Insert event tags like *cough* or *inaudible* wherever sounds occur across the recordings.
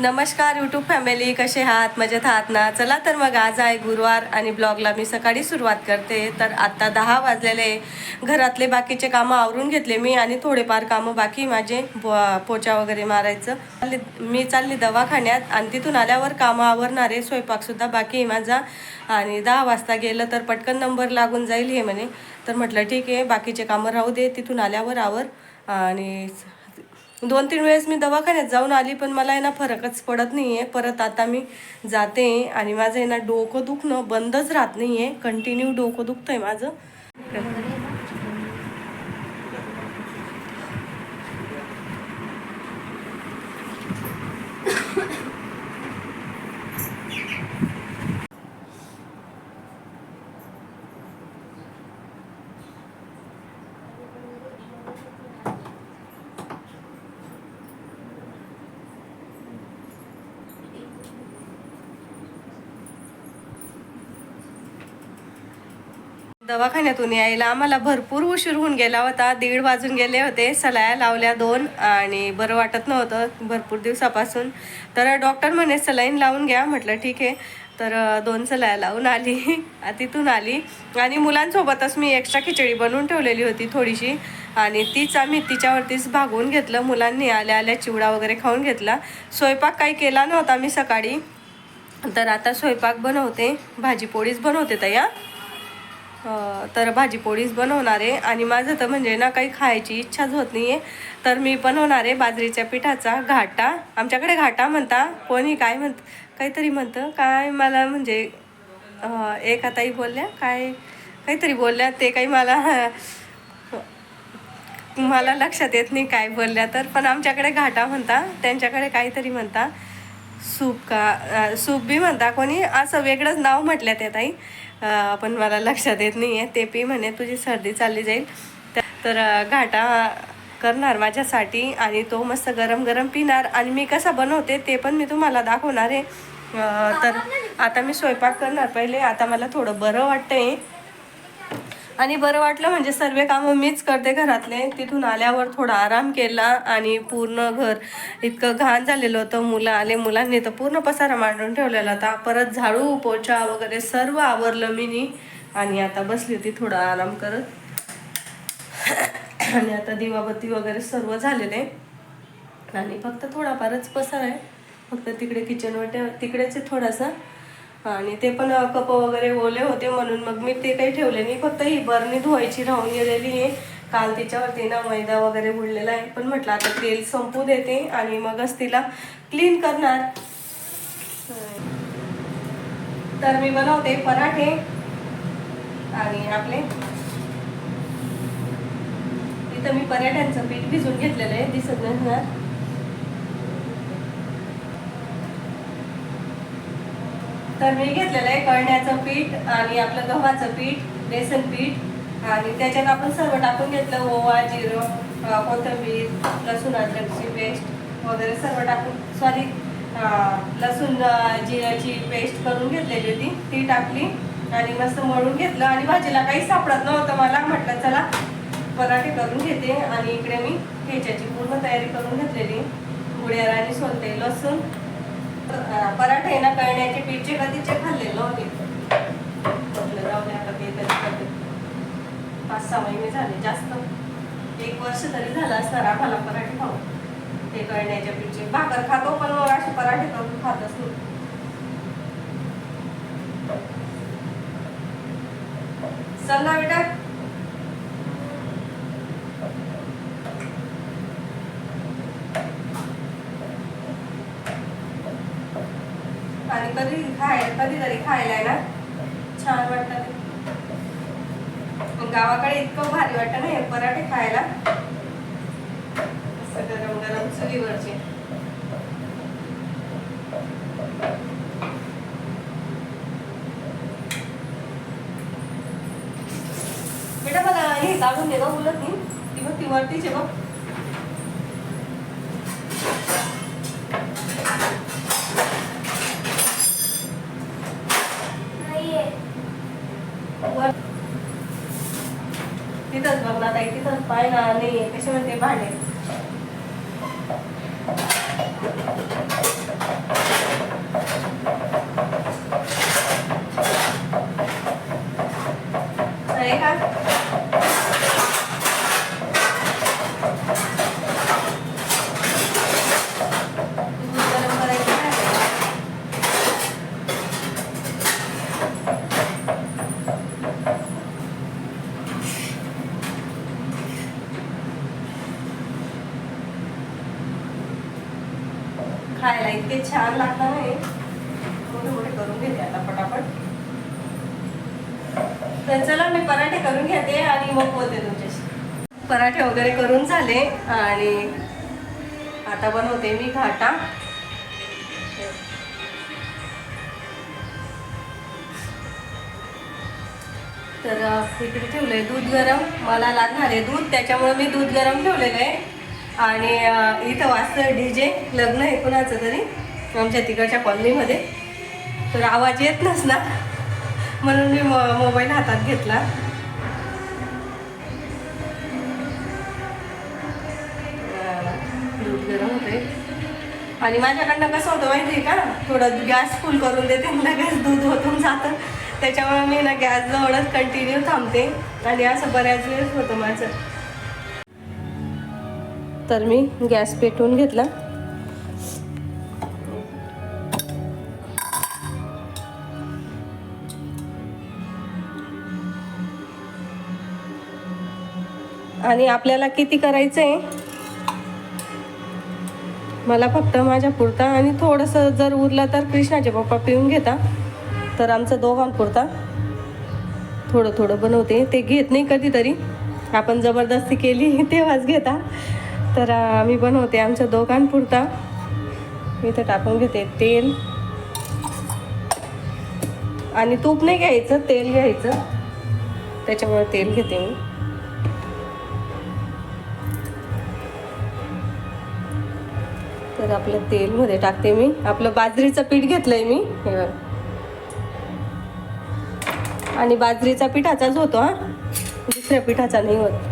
नमस्कार YouTube family कसे आहात? मजेत आहात ना? चला तर मग आज आहे गुरुवार आणि ब्लॉगला मी सकाळी सुरुवात करते. तर आत्ता दहा वाजलेले आहे. घरातले बाकीचे कामं आवरून घेतले मी आणि थोडेफार कामं बाकी माझे ब- पोचा वगैरे मारायचं. चालले मी चालली दवाखान्यात आणि तिथून आल्यावर कामं आवरणार आहे. स्वयंपाकसुद्धा बाकी आहे माझा. आणि दहा वाजता गेलं तर पटकन नंबर लागून जाईल हे म्हणे. तर म्हटलं ठीक आहे बाकीचे कामं राहू दे. तिथून आल्यावर आवर. आणि दोन तीन वेळेस मी दवाखान्यात जाऊन आली पण मला आहे ना फरकच पडत नाही आहे परत आता मी जाते आणि माझं आहे ना डोकं दुखणं बंदच राहत नाही आहे कंटिन्यू डोकं दुखतं आहे माझं. दवाखान्यातून यायला आम्हाला भरपूर उशीर होऊन गेला होता. दीड वाजून गेले होते. सलाया लावल्या दोन आणि बरं वाटत नव्हतं भरपूर दिवसापासून. तर डॉक्टर म्हणे सलाईन लावून घ्या. म्हटलं ठीक आहे. तर दोन सलाया लावून आली. *laughs* तिथून आली. आणि मुलांसोबतच मी एक्स्ट्रा खिचडी बनवून ठेवलेली होती थोडीशी. आणि तीच आम्ही तिच्यावरतीच भागवून घेतलं. मुलांनी आल्या आल्या चिवडा वगैरे खाऊन घेतला. स्वयंपाक काही केला नव्हता मी सकाळी. तर आता स्वयंपाक बनवते. भाजी पोळीच बनवते तया. तर भाजी पोळीच बनवणार आहे. आणि माझं तर म्हणजे ना काही खायची इच्छाच होत नाही आहे तर मी बनवणार आहे बाजरीच्या पिठाचा घाटा. आमच्याकडे घाटा म्हणता. कोणी काय म्हणत काहीतरी म्हणतं. काय मला म्हणजे एक आताही बोलल्या. काय काहीतरी बोलल्या. ते काही मला मला लक्षात येत नाही काय बोलल्या तर. पण आमच्याकडे घाटा म्हणता. त्यांच्याकडे काहीतरी म्हणता. सूप का सूप बी म्हणता कोणी. असं वेगळंच नाव म्हटलं त्या ताई. पण मला लक्षात येत नाही आहे ते पी म्हणे तुझी सर्दी चालली जाईल. तर- घाटा करणार माझ्यासाठी आणि तो मस्त गरम गरम पिणार आणि मी कसा बनवते ते पण मी तुम्हाला दाखवणार आहे. तर आता मी स्वयंपाक करणार पहिले. आता मला थोडं बरं वाटतंय. आणि बरं वाटलं म्हणजे सर्व कामं मीच करते घरातले. तिथून आल्यावर थोडा आराम केला आणि पूर्ण घर इतकं घाण झालेलं होतं. मुलं आले मुलांनी तर पूर्ण पसारा मांडून ठेवलेला होता. परत झाडू पोछा वगैरे सर्व आवरलं मीनी. आणि आता बसली होती थोडा आराम करत. आणि आता दिवाबत्ती वगैरे सर्व झालेले. आणि फक्त थोडाफारच पसार आहे. फक्त तिकडे किचनवर ठेव तिकडेच थोडासा. आणि ते पण कप वगैरे ओले होते म्हणून मग मी ते काही ठेवले नाही. फक्त ही बरणी धुवायची राहून गेलेली आहे. काल तिच्यावरती ना मैदा वगैरे बुडलेला आहे. पण म्हटलं आता तेल संपू देते आणि मगच तिला क्लीन करणार. तर मी बनवते पराठे आणि आपले. इथं मी पराठ्यांचं पीठ भिजून घेतलेलं आहे. दिसत नसणार तर मी घेतलेलं आहे कळण्याचं पीठ आणि आपलं गव्हाचं पीठ बेसन पीठ. आणि त्याच्यात आपण सर्व टाकून घेतलं ओवा जिरं कोथिंबीर लसूण अद्रकची पेस्ट वगैरे सर्व टाकून सॉरी लसूण जिऱ्याची पेस्ट करून घेतलेली होती. ती टाकली आणि मस्त मळून घेतलं. आणि भाजीला काही सापडत नव्हतं मला. म्हटलं चला पराठे करून घेते. आणि इकडे मी ठेच्याची पूर्ण तयारी करून घेतलेली. गुड्यार आणि सोलते लसूण. अं, ना कळण्याचे पीठचे कधीचे खाल्ले नव्हते जाऊ दे आता ते तरी करते. पाच सहा महिने झाले जास्त. एक वर्ष तरी झालं असणार आम्हाला पराठे खाऊ ते कळण्याच्या पीठचे. भाकर खातो पण मग असे पराठे करून खातच नाही. चल ना बेटा आणि कधी खाय कधीतरी खायला आहे ना? छान वाटतं गावाकडे इतकं भारी वाटतं ना हे पराठे खायला. असं गरम गरम चुलीवरचे बेटा मला हे काढून दे गं बोलत नाही ती बघ ती वरतीच आहे बघ वर तिथंच बघ ना ताई तिथंच पाय ना नाही कसे म्हणते भांडे खायला इतके छान लागणार आहे. थोडे थोडे करून घेते आता पटापट. तर चला मी पराठे करून घेते आणि मग बोलते तुमच्याशी. पराठे वगैरे करून झाले आणि आता बनवते मी घाटा. तर अ, इकडे ठेवलंय दूध गरम. मला लागणार आहे दूध त्याच्यामुळे मी दूध गरम ठेवलेलं आहे. आणि इथं वाजतं डी जे लग्न आहे कुणाचं तरी आमच्या तिकडच्या कॉलनीमध्ये. तर आवाज येत नसणार म्हणून मी मो मोबाईल हातात घेतला. दूध गरम होते आणि माझ्याकडनं कसं होतं माहिती आहे का? थोडं गॅस फुल करून देते लगेच दूध होतून जातं. त्याच्यामुळे मी ना गॅस जवळच कंटिन्यू थांबते. आणि असं बऱ्याच वेळेस होतं माझं. तर मी गॅस पेटवून घेतला. आणि आपल्याला किती करायचं आहे मला फक्त माझ्या पुरता आणि थोडंसं जर उरलं तर कृष्णाचे पप्पा पिऊन घेता. तर आमचं दोघांपुरता थोडं थोडं बनवते. ते घेत नाही कधीतरी. आपण जबरदस्ती केली तेव्हाच घेता. तर आम्ही मी बनवते आमच्या दोघांपुरता. मी इथं टाकून घेते तेल. आणि तूप नाही घ्यायचं तेल घ्यायचं. त्याच्यामुळे तेल घेते मी. तर आपलं तेलमध्ये टाकते मी. आपलं बाजरीचं पीठ घेतलंय मी. हे आणि बाजरीचा पिठाचाच होतो हा. दुसऱ्या पिठाचा नाही होत.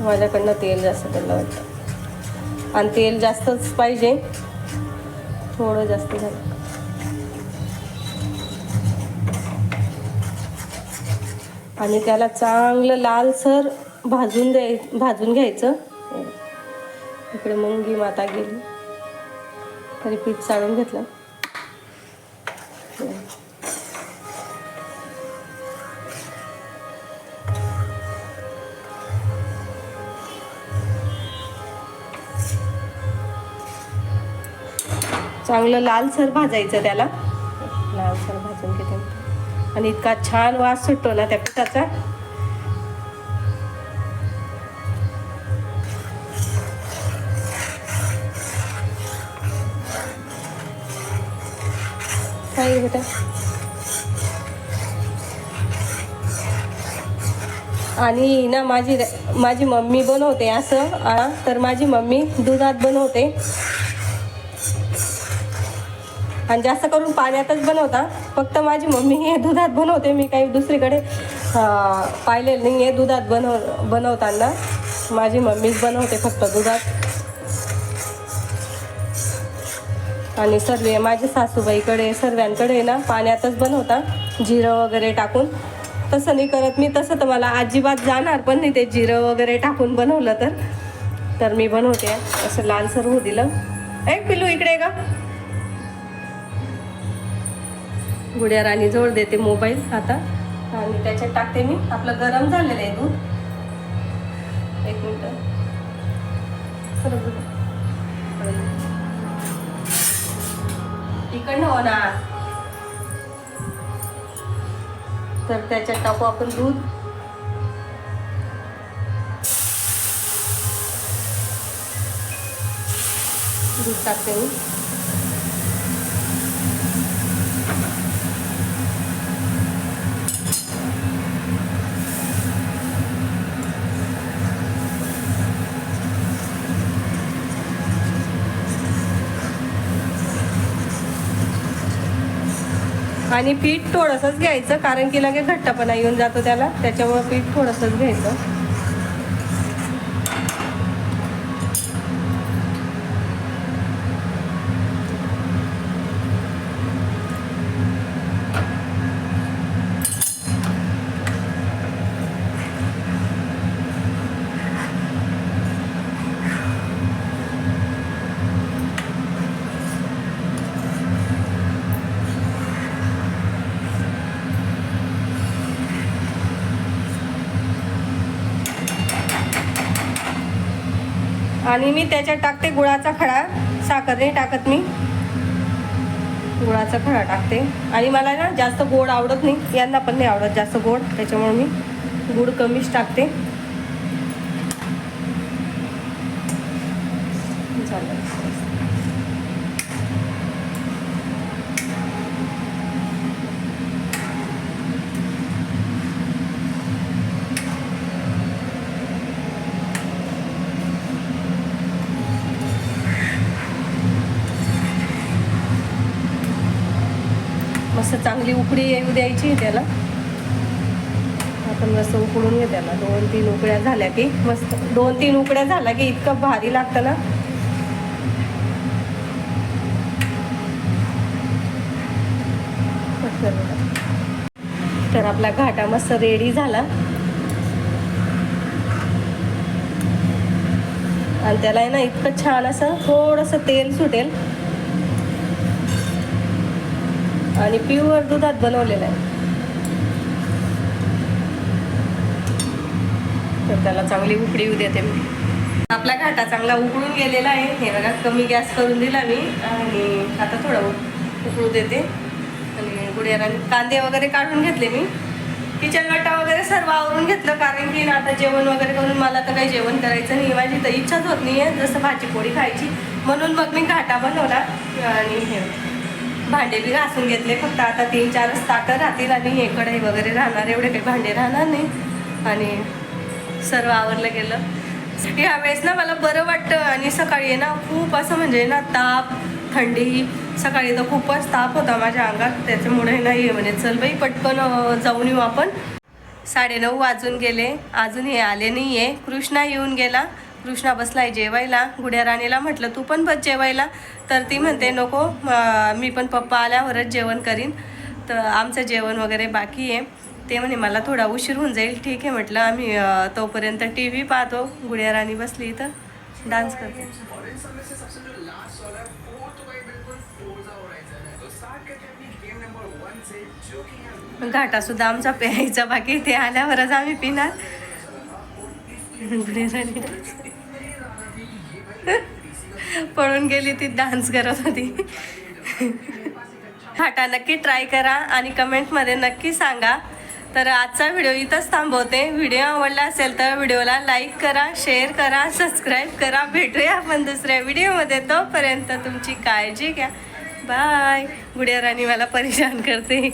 माझ्याकडनं तेल जास्त त्यांना वाटतं. आणि तेल जास्तच पाहिजे. थोडं जास्त झालं. आणि त्याला चांगलं लालसर भाजून द्याय भाजून घ्यायचं. इकडे मुंगी माता गेली. तरी पीठ चाळून घेतलं. चांगलं लालसर भाजायचं त्याला. लालसर भाजून घेते. आणि इतका छान वास सुटतो ना त्या पिठाचा. काय बेटा? आणि ना माझी माझी मम्मी बनवते असं तर माझी मम्मी दुधात बनवते. आणि जास्त करून पाण्यातच बनवता. फक्त माझी मम्मी हे दुधात बनवते मी काही दुसरीकडे पाहिलेलं नाही आहे दुधात बनव बनवताना. माझी मम्मीच बनवते फक्त दुधात. आणि सर्व माझ्या सासूबाईकडे सर्वांकडे ना पाण्यातच बनवता. जिरं वगैरे टाकून. तसं नाही करत मी तसं तर मला अजिबात जाणार पण नाही ते जिरं वगैरे टाकून बनवलं तर. तर मी बनवते असं लालसर होऊ दिलं. एक पिलू इकडे का गुड्या राणी जोड देते मोबाईल आता. आणि त्याच्यात टाकते मी. आपलं गरम झालेलं आहे दूध. एक मिनटं. सरक इकडनं होणार. तर त्याच्यात टाकू आपण दूध. दूध टाकते मी. आणि पीठ थोडंसंच घ्यायचं कारण की लगेच घट्टपणा येऊन जातो त्याला. त्याच्यामुळे पीठ थोडंसंच घ्यायचं. आणि मी त्याच्यात टाकते गुळाचा खडा साखर नाही टाकत मी. गुळाचा खडा टाकते. आणि मला ना जास्त गोड आवडत नाही. यांना पण नाही आवडत जास्त गोड. त्याच्यामुळे मी गुळ कमीच टाकते झालं मस्त चांगली उकडी येऊ द्यायची त्याला. आपण मस्त उकडून घे त्याला. दोन तीन उकड्या झाल्या की मस्त. दोन तीन उकड्या झाल्या की इतकं भारी लागतं ना. तर आपला घाटा मस्त रेडी झाला. आणि त्याला आहे ना इतकं छान असं थोडंसं तेल सुटेल. आणि प्युअर दुधात बनवलेलं आहे. तर त्याला चांगली उकडी येऊ देते मी. आपला घाटा चांगला उकळून गेलेला आहे. हे बघा कमी गॅस करून दिला मी. आणि आता थोडं उकळू देते. आणि गुडियाराने कांदे वगैरे काढून घेतले मी. किचन वाटा वगैरे सर्व आवरून घेतलं. कारण की ना आता जेवण वगैरे करून मला तर काही जेवण करायचं नाही. माझी तर इच्छाच होत नाही आहे जसं भाजी पोळी खायची. म्हणून मग मी घाटा बनवला. आणि हे भांडे बी घासून घेतले. फक्त आता तीन चारच ताटं राहतील आणि हे कढई वगैरे राहणार. एवढे काही भांडे राहणार नाही. आणि सर्व आवरलं गेलं. यावेळेस ना मला बरं वाटतं. आणि सकाळी आहे ना खूप असं म्हणजे ना ताप थंडी सकाळी तर खूपच ताप होता माझ्या अंगात. त्याच्यामुळे ना हे म्हणे चल बाई पटकन जाऊन येऊ आपण. साडेनऊ वाजून गेले. अजून हे आले नाही आहे कृष्णा येऊन गेला. कृष्णा बसलाय जेवायला. गुड्या राणीला म्हटलं तू पण बस जेवायला. तर ती म्हणते नको मी पण पप्पा आल्यावरच जेवण करीन. तर आमचं जेवण वगैरे बाकी आहे. ते म्हणे मला थोडा उशीर होऊन जाईल. ठीक आहे म्हटलं आम्ही तोपर्यंत टी व्ही पाहतो. गुड्या राणी बसली इथं. डान्स करते. और इन सब में से सबसे जो लास्ट वाला है वो तो भाई बिल्कुल फोर्जा होराइजन है तो स्टार्ट करते हैं अपनी गेम नंबर वन से जो कि है घाटा सुद्धा आमचा प्यायचा बाकी ते आल्यावरच आम्ही पिणार. गुड्या राणी. पळून गेली ती डान्स करत होती. फाटा नक्की ट्राय करा आणि कमेंटमध्ये नक्की सांगा. तर आजचा व्हिडिओ इथंच थांबवते. व्हिडिओ आवडला असेल तर व्हिडिओला लाईक करा शेअर करा सबस्क्राईब करा. भेटूया आपण दुसऱ्या व्हिडिओमध्ये तोपर्यंत तुमची काळजी घ्या. बाय गुडिया राणी मला परेशान करते.